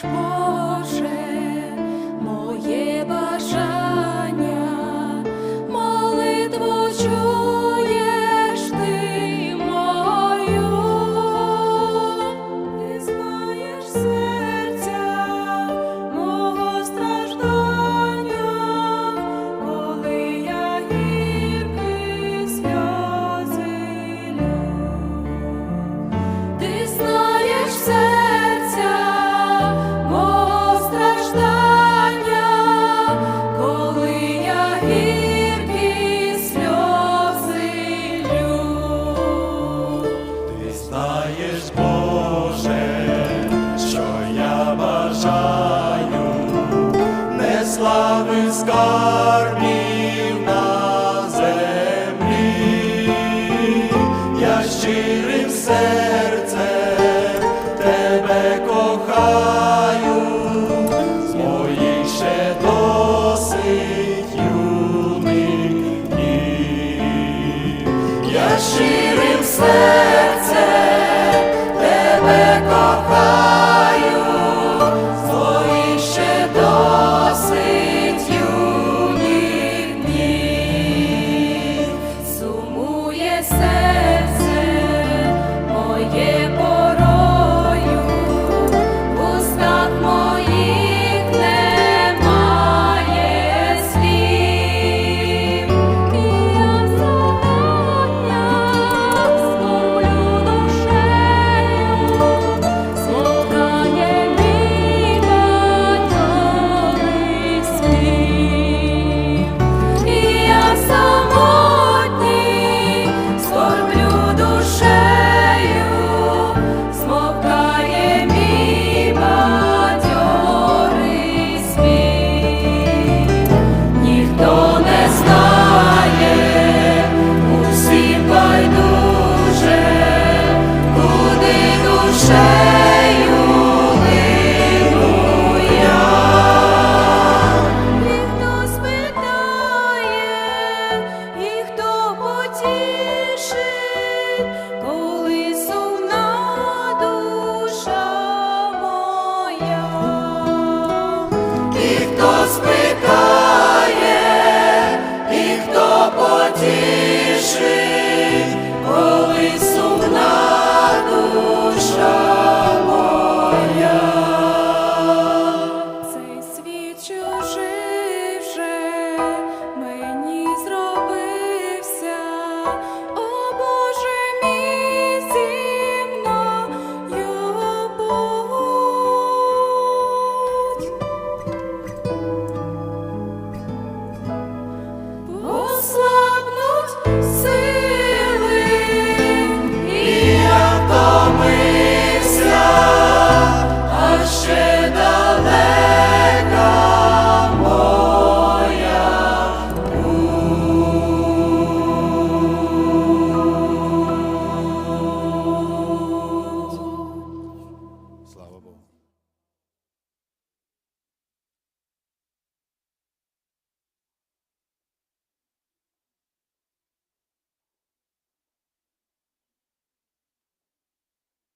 transporte. Боже, що я бажаю, не слави скарбів на землі, я щирим серцем тебе кохаю, з моїх ще досить юних днів. Я